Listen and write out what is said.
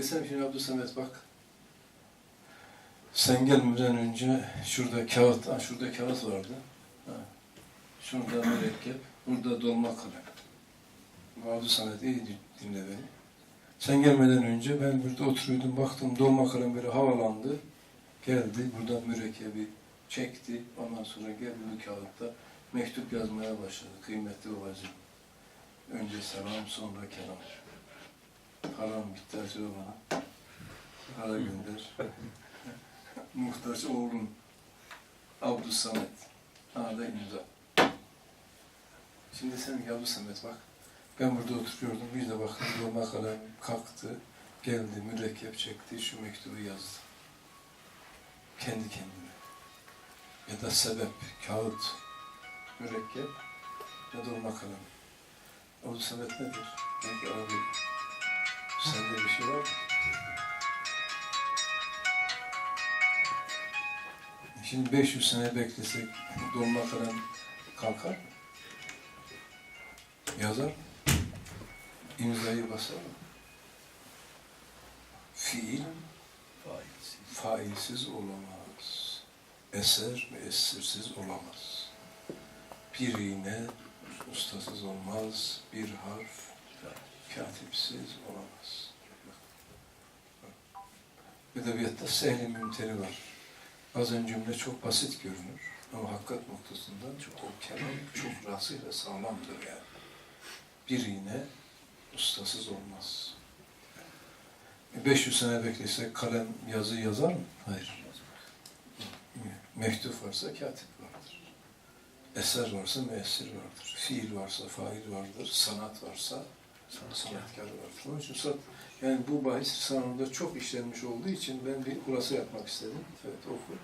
Desem ki Abdülsamet bak. Sen gelmeden önce şurada kağıt, ha, şurada kağıt vardı. Ha. Şurada mürekkep, burada dolma kalem. Abdülsamet iyi din- dinle beni. Sen gelmeden önce ben burada oturuyordum, baktım dolma kalem böyle havalandı. Geldi, buradan mürekkebi çekti. Ondan sonra geldi bu kağıtta mektup yazmaya başladı. Kıymetli babacığım. Önce selam, sonra kelam. Param acaba bana. Para gönder. Muhtaç oğlum. Abdülsamet. Ağda imza. Şimdi sen ki Abdülsamet bak. Ben burada oturuyordum. Bir de baktım dolma kalem kalktı. Geldi, mürekkep çekti, şu mektubu yazdı. Kendi kendine. Ya da sebep, kağıt, mürekkep ya dolma kalem. Abdülsamet nedir? Belki abi Şimdi 500 sene beklesek dolma kalem kalkar mı? Yazar mı? İmzayı basar mı? Fiil failsiz olamaz. Eser müessirsiz olamaz. Bir iğne ustasız olmaz, bir harf katipsiz olamaz. Edebiyatta sehli mümteni var. Bazen cümle çok basit görünür ama hakikat noktasından çok o kelam çok rasih ve sağlamdır yani. Bir iğne ustasız olmaz. 500 sene beklesek kalem yazı yazar mı? Hayır. Mektup varsa katip vardır. Eser varsa müessir vardır. Fiil varsa fail vardır. Sanat varsa sanatkar vardır. Onun için yani bu bahis sanatında çok işlenmiş olduğu için ben bir kurası yapmak istedim. Evet oku.